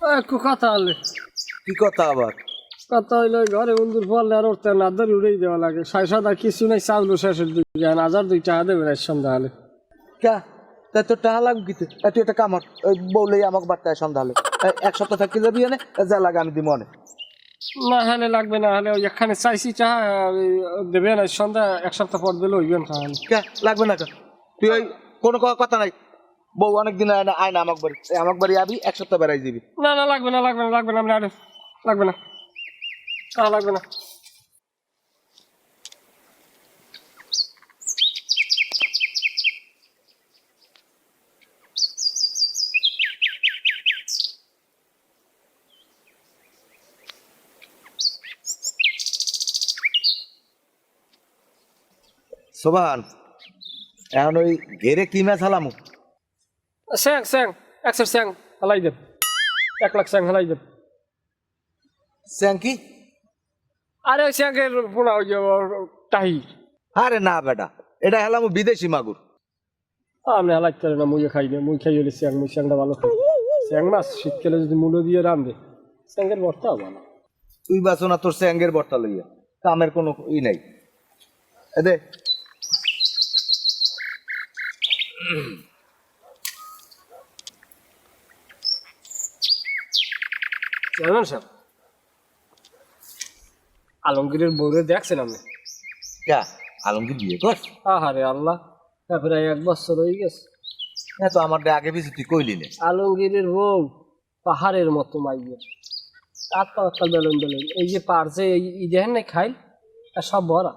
একটু কথা হলে। কি কথা আবার? কথা হইলে ঘরে বন্ধুর ফলে আর ওরতে নাদার উড়েই দেওয়া লাগে। সাড়ে সাদা কিছু নাই চাউল শেষের দুই যান হাজার দুই টাকা দেবে রাত সন্ধ্যা হলে। কা? তাই তোর টাকা লাগবে কি তুই একটা কামড় ওই বউলেই আমাকে বার্তায় সন্ধ্যা হলে। এক সপ্তাহ থাকি যাবি এনে? যা লাগে আমি দিব অনেক না হলে লাগবে না হলে এখানে চাইছি চাহা না সন্ধ্যা এক সপ্তাহ পর দিলে হইবেন তাহলে কে? লাগবে না তুই ওই কোনো কথা নাই। বউ অনেকদিন আয় না আয় না আমাকে বাড়ি। এই আমাকে বাড়ি আবি এক সপ্তাহ বেড়াই যাবি না না লাগবে না লাগবে না লাগবে না আপনি লাগবে না। টাকা লাগবে না। সোভান এখন ওই ঘেরে কি ম্যাচ হালামু? স্যাং স্যাং একশো স্যাং হালাই দেন এক লাখ স্যাং হালাই দেন স্যাঙ্কি আরে ওই স্যাংয়ের পোনা ওই যে টাহি আরে না বেটা এটা হেলামু বিদেশি মাগুর আমি হালাই করে না মুইয়ে খাই না মুই খাই হলে স্যাং মুই স্যাংটা ভালো খাই স্যাং মাছ শীতকালে যদি মূলো দিয়ে রান্ধে স্যাংয়ের ভর্তা ভালো তুই বাসো না তোর স্যাঙ্গের বর্তা লইয়া কামের কোনো ই নাই এদে চেয়ারম্যান সাহেব আলমগীরের বউরে দেখছেন আপনি? কা? আলমগীর বিয়ে কর? আহারে আল্লাহ এক বছর হয়ে গেছে। হ্যাঁ তো আমার আগে বেশি তুই কইলি নে। আলমগীরের বউ পাহাড়ের মতো পাতাল বেলুন বেলুন। এই যে পারছে এই দেখেন না খাইল আর সব ভরা।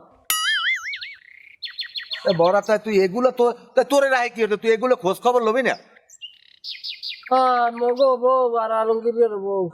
বড়া তাই তুই এগুলো তো তাই তোরে রাহে কি তুই এগুলো খোঁজ খবর লবি না? আর মগো বউ আর আলমগীরের বউ।